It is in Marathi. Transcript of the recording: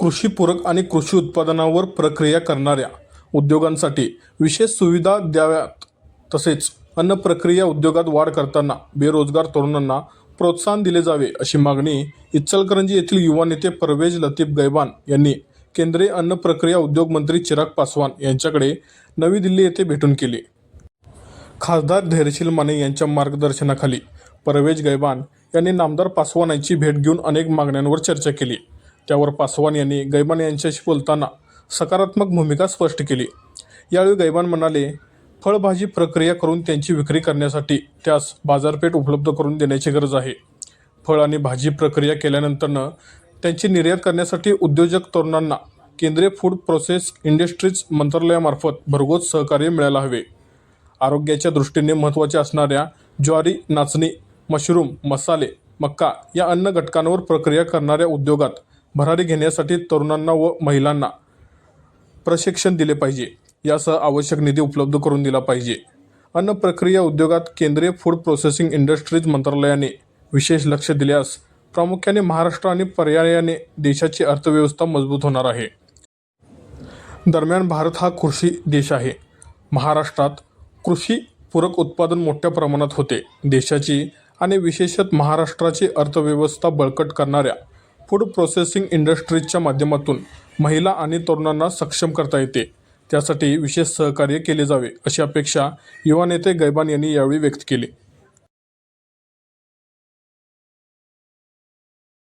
कृषीपूरक आणि कृषी उत्पादनावर प्रक्रिया करणाऱ्या उद्योगांसाठी विशेष सुविधा द्याव्यात. तसेच अन्न प्रक्रिया उद्योगात वाढ करताना बेरोजगार तरुणांना प्रोत्साहन दिले जावे अशी मागणी इचलकरंजी येथील युवा नेते परवेज लतीफ गैबान यांनी केंद्रीय अन्न प्रक्रिया उद्योग मंत्री चिराग पासवान यांच्याकडे नवी दिल्ली येथे भेटून केली. खासदार धैर्यशील माने यांच्या मार्गदर्शनाखाली परवेज गैबान यांनी नामदार पासवान यांची भेट घेऊन अनेक मागण्यांवर चर्चा केली. त्यावर पासवान यांनी गैबान यांच्याशी बोलताना सकारात्मक भूमिका स्पष्ट केली. यावेळी गैबान म्हणाले फळभाजी प्रक्रिया करून त्यांची विक्री करण्यासाठी त्यास बाजारपेठ उपलब्ध करून देण्याची गरज आहे. फळ आणि भाजी प्रक्रिया केल्यानंतरनं त्यांची निर्यात करण्यासाठी उद्योजक तरुणांना केंद्रीय फूड प्रोसेस इंडस्ट्रीज मंत्रालयामार्फत भरघोस सहकार्य मिळायला हवे. आरोग्याच्या दृष्टीने महत्त्वाच्या असणाऱ्या ज्वारी नाचणी मशरूम मसाले मक्का या अन्न घटकांवर प्रक्रिया करणाऱ्या उद्योगात भरारी घेण्यासाठी तरुणांना व महिलांना प्रशिक्षण दिले पाहिजे. यासह आवश्यक निधी उपलब्ध करून दिला पाहिजे. अन्न प्रक्रिया उद्योगात केंद्रीय फूड प्रोसेसिंग इंडस्ट्रीज मंत्रालयाने विशेष लक्ष दिल्यास प्रामुख्याने महाराष्ट्र आणि पर्यायाने देशाची अर्थव्यवस्था मजबूत होणार आहे. दरम्यान भारत हा कृषी देश आहे. महाराष्ट्रात कृषी पूरक उत्पादन मोठ्या प्रमाणात होते. देशाची आणि विशेषत महाराष्ट्राची अर्थव्यवस्था बळकट करणाऱ्या फूड प्रोसेसिंग इंडस्ट्रीजच्या माध्यमातून महिला आणि तरुणांना सक्षम करता येते. त्यासाठी विशेष सहकार्य केले जावे अशी अपेक्षा युवा नेते गैबान यांनी यावेळी व्यक्त केली.